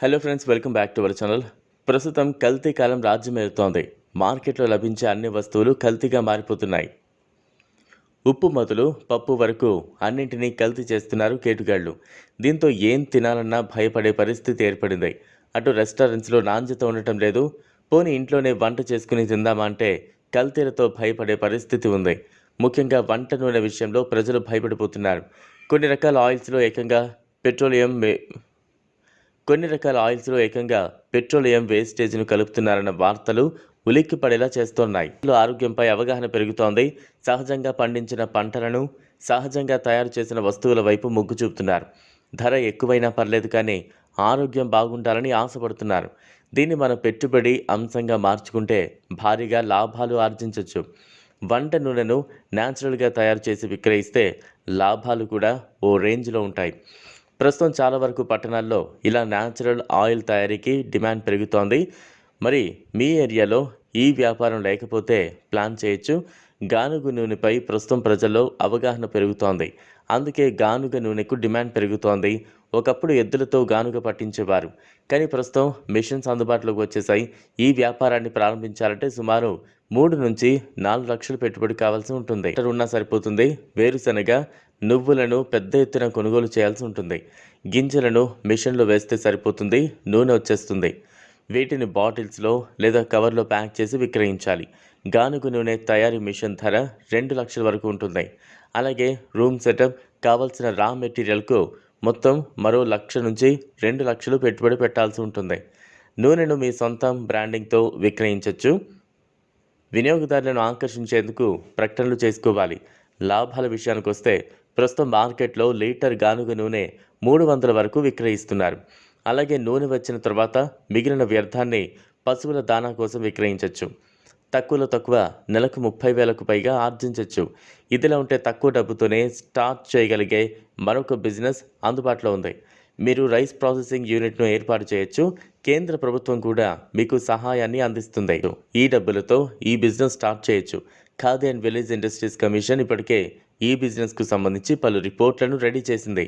Hello friends welcome back to our channel ప్రస్తుతం కల్తీ కాలం రాజ్యమేరుతోంది మార్కెట్లో లభించే అన్ని వస్తువులు కల్తీగా మారిపోతున్నాయి. ఉప్పు మొదలు పప్పు వరకు అన్నింటినీ కల్తీ చేస్తున్నారు కేటుగాళ్ళు దీంతో ఏం తినాలన్నా భయపడే పరిస్థితి ఏర్పడింది. అటు రెస్టారెంట్స్లో నాణ్యత ఉండటం లేదు. పోనీ ఇంట్లోనే వంట చేసుకుని తిందామా అంటే కల్తీలతో భయపడే పరిస్థితి ఉంది. ముఖ్యంగా వంట నూనె విషయంలో ప్రజలు భయపడిపోతున్నారు. కొన్ని రకాల ఆయిల్స్లో ఏకంగా పెట్రోలియం కొన్ని రకాల ఆయిల్స్లో ఏకంగా పెట్రోలియం వేస్టేజ్ను కలుపుతున్నారన్న వార్తలు ఉలిక్కి పడేలా చేస్తున్నాయి ఆరోగ్యంపై అవగాహన పెరుగుతోంది. సహజంగా పండించిన పంటలను సహజంగా తయారు చేసిన వస్తువుల వైపు మొగ్గు చూపుతున్నారు. ధర ఎక్కువైనా పర్లేదు కానీ ఆరోగ్యం బాగుండాలని ఆశపడుతున్నారు. దీన్ని మన పెట్టుబడి అంశంగా మార్చుకుంటే భారీగా లాభాలు ఆర్జించవచ్చు వంట నూనెను న్యాచురల్గా తయారు చేసి విక్రయిస్తే లాభాలు కూడా ఓ రేంజ్లో ఉంటాయి. ప్రస్తుతం చాలా వరకు పట్టణాల్లో ఇలా న్యాచురల్ ఆయిల్ తయారీకి డిమాండ్ పెరుగుతోంది. మరి మీ ఏరియాలో ఈ వ్యాపారం లేకపోతే ప్లాన్ చేయొచ్చు. గానుగ నూనెపై ప్రస్తుతం ప్రజల్లో అవగాహన పెరుగుతోంది. అందుకే గానుగ నూనెకు డిమాండ్ పెరుగుతోంది. ఒకప్పుడు ఎద్దులతో గానుగ పట్టించేవారు. కానీ ప్రస్తుతం మిషన్స్ అందుబాటులోకి వచ్చేసాయి. ఈ వ్యాపారాన్ని ప్రారంభించాలంటే సుమారు మూడు నుంచి నాలుగు లక్షలు పెట్టుబడి కావాల్సి ఉంటుంది. లీటర్ ఉన్నా సరిపోతుంది. వేరుశనగ నువ్వులను పెద్ద ఎత్తున కొనుగోలు చేయాల్సి ఉంటుంది. గింజలను మిషన్లో వేస్తే సరిపోతుంది నూనె వచ్చేస్తుంది. వీటిని బాటిల్స్లో లేదా కవర్లో ప్యాక్ చేసి విక్రయించాలి. గానుగ నూనె తయారీ మిషన్ ధర రెండు లక్షల వరకు ఉంటుంది. అలాగే రూమ్ సెటప్ కావలసిన రా మెటీరియల్కు మొత్తం మరో లక్ష నుంచి రెండు లక్షలు పెట్టుబడి పెట్టాల్సి ఉంటుంది. నూనెను మీ సొంతం బ్రాండింగ్తో విక్రయించవచ్చు వినియోగదారులను ఆకర్షించేందుకు ప్రకటనలు చేసుకోవాలి. లాభాల విషయానికి వస్తే ప్రస్తుతం మార్కెట్లో లీటర్ గానుగ నూనె మూడు వందల వరకు విక్రయిస్తున్నారు. అలాగే నూనె వచ్చిన తర్వాత మిగిలిన వ్యర్థాన్ని పశువుల దానా కోసం విక్రయించవచ్చు తక్కువలో తక్కువ నెలకు ముప్పై వేలకు పైగా ఆర్జించవచ్చు ఇదిలా ఉంటే తక్కువ డబ్బుతోనే స్టార్ట్ చేయగలిగే మరొక బిజినెస్ అందుబాటులో ఉంది. మీరు రైస్ ప్రాసెసింగ్ యూనిట్ను ఏర్పాటు చేయొచ్చు. కేంద్ర ప్రభుత్వం కూడా మీకు సహాయాన్ని అందిస్తుంది. ఈ డబ్బులతో ఈ బిజినెస్ స్టార్ట్ చేయొచ్చు. Khadi and village industries commission ఇప్పటికే ఈ బిజినెస్కు సంబంధించి పలు రిపోర్ట్లను రెడీ చేసింది.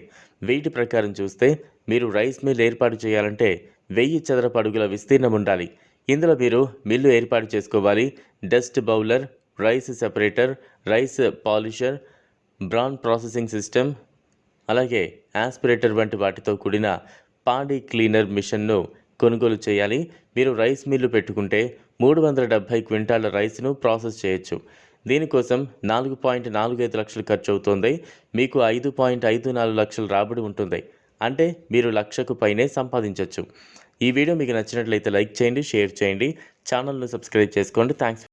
వీటి ప్రకారం చూస్తే మీరు రైస్ మిల్ ఏర్పాటు చేయాలంటే వెయ్యి చదరపు అడుగుల విస్తీర్ణం ఉండాలి. ఇందులో మీరు మిల్లు ఏర్పాటు చేసుకోవాలి. Dust blower rice separator rice polisher bran processing system అలాగే యాస్పిరేటర్ వంటి వాటితో కూడిన పాడీ క్లీనర్ మిషన్ను కొనుగోలు చేయాలి. మీరు రైస్ మిల్లు పెట్టుకుంటే మూడు వందల డెబ్భై క్వింటాళ్ళ రైస్ను ప్రాసెస్ చేయొచ్చు. దీనికోసం నాలుగు పాయింట్ నాలుగు ఐదు లక్షలు ఖర్చు అవుతుంది మీకు ఐదు పాయింట్ ఐదు నాలుగు లక్షలు రాబడి ఉంటుంది. అంటే మీరు లక్షకు పైనే సంపాదించవచ్చు ఈ వీడియో మీకు నచ్చినట్లయితే లైక్ చేయండి షేర్ చేయండి. ఛానల్ను సబ్స్క్రైబ్ చేసుకోండి. థ్యాంక్స్